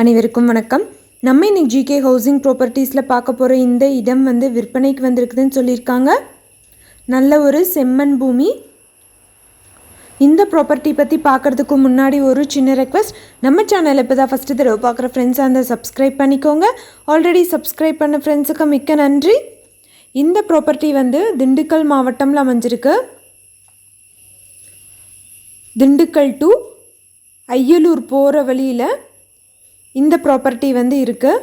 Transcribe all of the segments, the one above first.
அனைவருக்கும் வணக்கம். நம்ம இன்னைக்கு ஜிகே ஹவுசிங் ப்ராப்பர்ட்டிஸில் பார்க்க போகிற இந்த இடம் வந்து விற்பனைக்கு வந்திருக்குதுன்னு சொல்லியிருக்காங்க. நல்ல ஒரு செம்மண் பூமி. இந்த ப்ராப்பர்ட்டி பற்றி பார்க்குறதுக்கு முன்னாடி ஒரு சின்ன ரெக்வஸ்ட் நம்ம சேனல் இப்போ தான் ஃபஸ்ட்டு தடவை பார்க்குற ஃப்ரெண்ட்ஸாக இருந்தால் சப்ஸ்கிரைப் பண்ணிக்கோங்க. ஆல்ரெடி சப்ஸ்கிரைப் பண்ண ஃப்ரெண்ட்ஸுக்கு மிக்க நன்றி. இந்த ப்ராப்பர்ட்டி வந்து திண்டுக்கல் மாவட்டம்ல அமைஞ்சிருக்கு. திண்டுக்கல் டு ஐயலூர் போகிற வழியில் இந்த ப்ராப்பர்ட்டி வந்து இருக்குது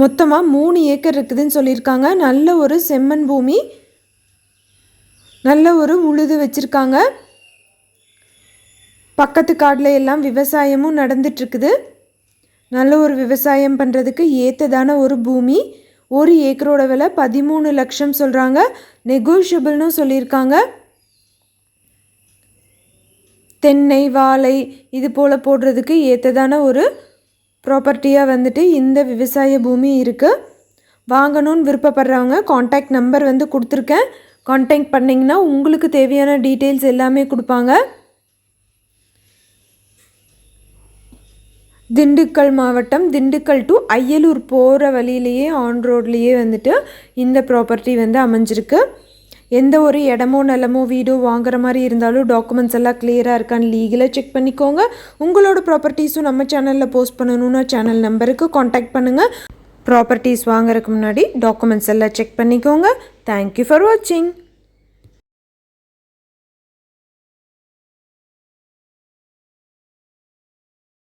மொத்தமாக மூணு ஏக்கர் இருக்குதுன்னு சொல்லியிருக்காங்க. நல்ல ஒரு செம்மண் பூமி. நல்ல ஒரு உழுது வச்சுருக்காங்க. பக்கத்து காட்டில் எல்லாம் விவசாயமும் நடந்துட்டுருக்குது நல்ல ஒரு விவசாயம் பண்ணுறதுக்கு ஏற்றதான ஒரு பூமி. ஒரு ஏக்கரோட விலை பதிமூணு லட்சம் சொல்கிறாங்க நெகோஷியபிள்னு சொல்லியிருக்காங்க. தென்னை வாழை இது போல் போடுறதுக்கு ஏற்றதான ஒரு ப்ராப்பர்ட்டியாக வந்துட்டு இந்த விவசாய பூமி இருக்குது வாங்கணும்னு விருப்பப்படுறவங்க காண்டாக்ட் நம்பர் வந்து கொடுத்துருக்கேன். காண்டாக்ட் பண்ணிங்கன்னா உங்களுக்கு தேவையான டீட்டெயில்ஸ் எல்லாமே கொடுப்பாங்க. திண்டுக்கல் மாவட்டம் திண்டுக்கல் டு அய்யலூர் போகிற வழியிலேயே ஆன் ரோட்லேயே வந்துட்டு இந்த ப்ராப்பர்ட்டி வந்து அமைஞ்சிருக்கு. எந்த ஒரு இடமோ நிலமோ வீடோ வாங்குற மாதிரி இருந்தாலும் டாக்குமெண்ட்ஸ் எல்லாம் கிளியராக இருக்கான்னு லீகலாக செக் பண்ணிக்கோங்க. உங்களோட ப்ராப்பர்ட்டிஸும் நம்ம சேனலில் போஸ்ட் பண்ணணும்னா சேனல் நம்பருக்கு காண்டாக்ட் பண்ணுங்கள் ப்ராப்பர்ட்டிஸ் வாங்குறதுக்கு முன்னாடி டாக்குமெண்ட்ஸ் எல்லாம் செக் பண்ணிக்கோங்க. தேங்க்யூ ஃபார் வாட்சிங்